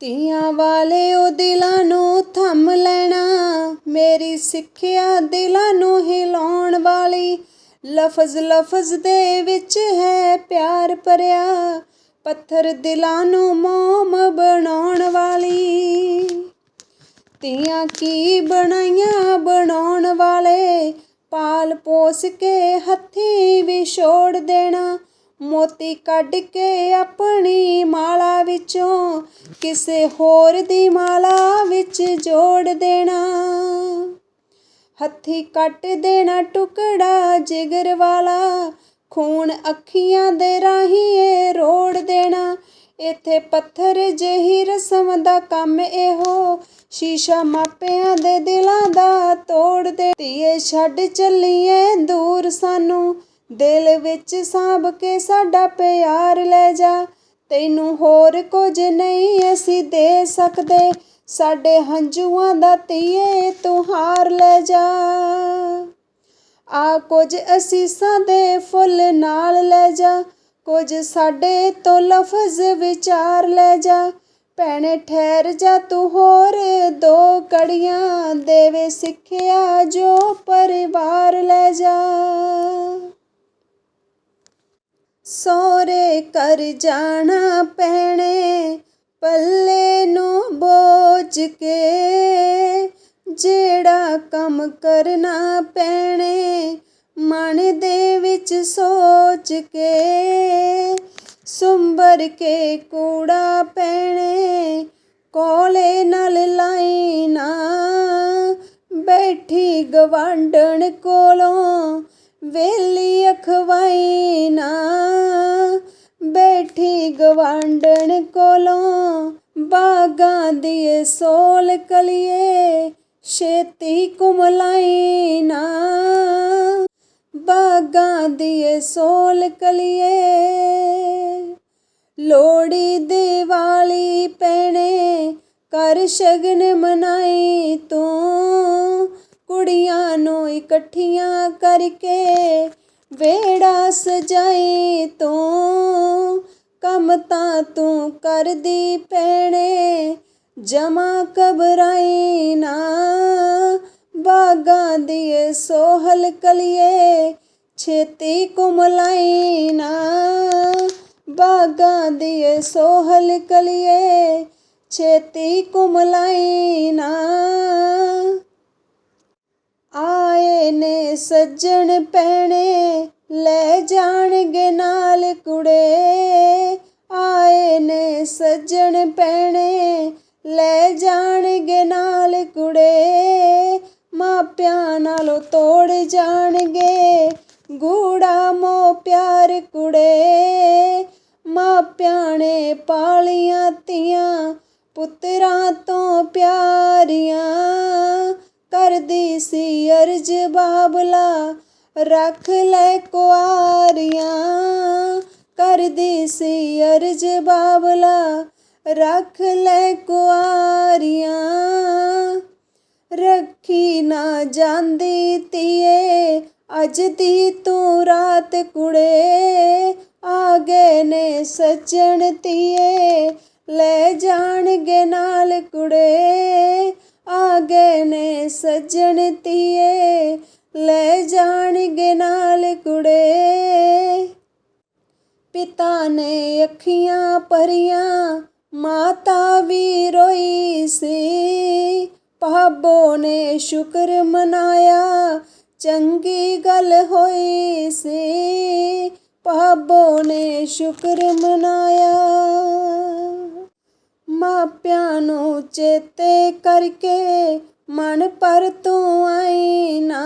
ਧੀਆਂ ਵਾਲੇ ਉਹ ਦਿਲਾਂ ਨੂੰ ਥੰਮ ਲੈਣਾ, ਮੇਰੀ ਸਿੱਖਿਆ ਦਿਲਾਂ ਨੂੰ ਹਿਲਾਉਣ ਵਾਲੀ। ਲਫ਼ਜ਼ ਲਫ਼ਜ਼ ਦੇ ਵਿੱਚ ਹੈ ਪਿਆਰ ਭਰਿਆ, ਪੱਥਰ ਦਿਲਾਂ ਨੂੰ ਮੋਮ ਬਣਾਉਣ ਵਾਲੀ। ਧੀਆਂ ਕੀ ਬਣਾਈਆਂ ਬਣਾਉਣ ਵਾਲੇ, ਪਾਲ ਪੋਸ ਕੇ ਹੱਥੀਂ ਵਿਛੋੜ ਦੇਣਾ ਮੋਤੀ ਕੱਢ ਕੇ ਆਪਣੀ ਮਾਲਾ ਵਿੱਚੋਂ ਕਿਸੇ ਹੋਰ ਦੀ ਮਾਲਾ ਵਿੱਚ ਜੋੜ ਦੇਣਾ। ਹੱਥੀ ਕੱਟ ਦੇਣਾ ਟੁਕੜਾ ਜਿਗਰ ਵਾਲਾ, ਖੂਨ ਅੱਖੀਆਂ ਦੇ ਰਾਹੀਂ ਇਹ ਰੋੜ ਦੇਣਾ। ਇੱਥੇ ਪੱਥਰ ਜਿਹੀ ਰਸਮ ਦਾ ਕੰਮ ਇਹੋ, ਸ਼ੀਸ਼ਾ ਮਾਪਿਆਂ ਦੇ ਦਿਲਾਂ ਦਾ ਤੋੜ ਦੇ। ਧੀਏ ਛੱਡ ਚੱਲੀਏ ਦੂਰ ਸਾਨੂੰ ਦਿਲ ਵਿੱਚ ਸਾਂਭ ਕੇ ਸਾਡਾ ਪਿਆਰ ਲੈ ਜਾ। ਤੈਨੂੰ ਹੋਰ ਕੁਝ ਨਹੀਂ ਅਸੀਂ ਦੇ ਸਕਦੇ। ਸਾਡੇ ਹੰਝੂਆਂ ਦਾ ਤੀਏ ਤੂੰ ਹਾਰ ਲੈ ਜਾ। ਆ ਕੁਝ ਅਸੀਸਾਂ ਦੇ ਫੁੱਲ ਨਾਲ ਲੈ ਜਾ। ਕੁਝ ਸਾਡੇ ਤੋਂ ਲਫ਼ਜ਼ ਵਿਚਾਰ ਲੈ ਜਾ। ਭੈਣੇ, ਠਹਿਰ ਜਾ ਤੂੰ ਹੋਰ। ਦੋ ਕੜੀਆਂ ਦੇਵੇ ਸਿੱਖਿਆ ਜੋ ਪਰਿਵਾਰ ਲੈ ਜਾ। ਸੋਰੇ ਕਰ ਜਾਣਾ ਪੈਣੇ, ਪੱਲੇ ਨੂੰ ਬੋਝ ਕੇ। ਜਿਹੜਾ ਕੰਮ ਕਰਨਾ ਪੈਣੇ, ਮਨ ਦੇ ਵਿੱਚ ਸੋਚ ਕੇ। ਸੁੰਬਰ ਕੇ ਕੂੜਾ ਪੈਣੇ, ਕੋਲੇ ਨਾਲ ਲਾਈਨਾ। ਬੈਠੀ ਗਵਾਂਡਣ ਕੋਲੋਂ ਵੇਲੀ ਅਖਵਾਈ ਨਾ ਬੈਠੀ ਗਵਾਂਡਣ ਕੋਲੋਂ ਬਾਗਾਂ ਦੀ ਸੋਲ ਕਲੀਏ, ਛੇਤੀ ਕੁਮਲਾਈ ਨਾ ਬਾਗਾਂ ਦੀ ਸੋਲ ਕਲੀਏ। ਲੋੜੀ ਦੀਵਾਲੀ ਪੈਣੇ ਕਰ ਸ਼ਗਨ ਮਨਾਈ ਤੂੰ ਕੁੜੀਆਂ ਨੂੰ ਇਕੱਠੀਆਂ ਕਰਕੇ ਵੇੜਾ ਸਜਾਈ ਤੂੰ, ਕੰਮ ਤਾਂ ਤੂੰ ਕਰਦੀ ਪੈਣੇ ਜਮਾ ਕਬਰਾਈ ਨਾ। ਬਾਗਾਂ ਦੀ ਸੋਹਲ ਕਲੀਏ, ਛੇਤੀ ਕੁਮਲਾਈ ਨਾ। ਬਾਗਾਂ ਦੀ ਸੋਹਲ ਕਲੀਏ, ਛੇਤੀ ਕੁਮਲਾਈ ਨਾ। ਸੱਜਣ ਪੈਣੇ ਲੈ ਜਾਣਗੇ ਨਾਲ ਕੁੜੇ। ਆਏ ਨੇ ਸੱਜਣ ਪੈਣੇ ਲੈ ਜਾਣਗੇ ਨਾਲ ਕੁੜੇ। ਮਾਪਿਆਂ ਨਾਲੋਂ ਤੋੜ ਜਾਣਗੇ ਗੂੜਾ ਮੋ ਪਿਆਰ ਕੁੜੇ। ਮਾਪਿਆਂ ਨੇ ਪਾਲੀਆਂ ਤੀਆਂ ਪੁੱਤਰਾਂ ਤੋਂ ਪਿਆਰ ਬਾਬਲਾ ਰੱਖ ਲੈ ਕੁਆਰੀਆਂ। ਕਰਦੀ ਸੀ ਅਰਜ ਬਾਬਲਾ ਰੱਖ ਲੈ ਕੁਆਰੀਆਂ। ਰੱਖੀ ਨਾ ਜਾਂਦੀ ਧੀਏ, ਅੱਜ ਦੀ ਤੂੰ ਰਾਤ ਕੁੜੇ। ਆ ਗਏ ਨੇ ਸੱਜਣ ਧੀਏ, ਲੈ ਜਾਣਗੇ ਨਾਲ ਕੁੜੇ। ਸੱਜਣ ਧੀਏ, ਲੈ ਜਾਣਗੇ ਨਾਲ ਕੁੜੇ। ਪਿਤਾ ਨੇ ਅੱਖੀਆਂ ਭਰੀਆਂ, ਮਾਤਾ ਵੀ ਰੋਈ ਸੀ। ਪਾਬੋ ਨੇ ਸ਼ੁਕਰ ਮਨਾਇਆ, ਚੰਗੀ ਗੱਲ ਹੋਈ ਸੀ। ਪਾਬੋ ਨੇ ਸ਼ੁਕਰ ਮਨਾਇਆ। ਮਾਪਿਆਂ ਨੂੰ ਚੇਤੇ ਕਰਕੇ ਮਨ ਪਰ ਤੂੰ ਆਈ ਨਾ।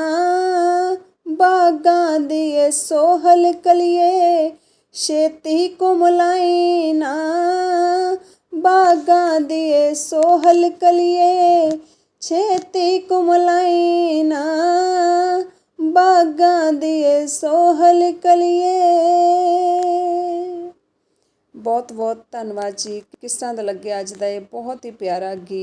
ਬਾਗਾਂ ਦੀ ਸੋਹਲ ਕਲੀਏ, ਛੇਤੀ ਕੁਮਲਾਈ ਨਾ। ਬਾਗਾਂ ਦੀ ਸੋਹਲ ਕਲੀਏ, ਛੇਤੀ ਕੁਮਲਾਈ ਨਾ। ਬਾਗਾਂ ਦੀ ਸੋਹਲ ਕਲੀਏ। ਬਹੁਤ ਬਹੁਤ ਧੰਨਵਾਦ ਜੀ। ਕਿਸ ਤਰ੍ਹਾਂ ਦਾ ਲੱਗਿਆ ਅੱਜ ਦਾ ਇਹ ਬਹੁਤ ਹੀ ਪਿਆਰਾ ਗੀਤ?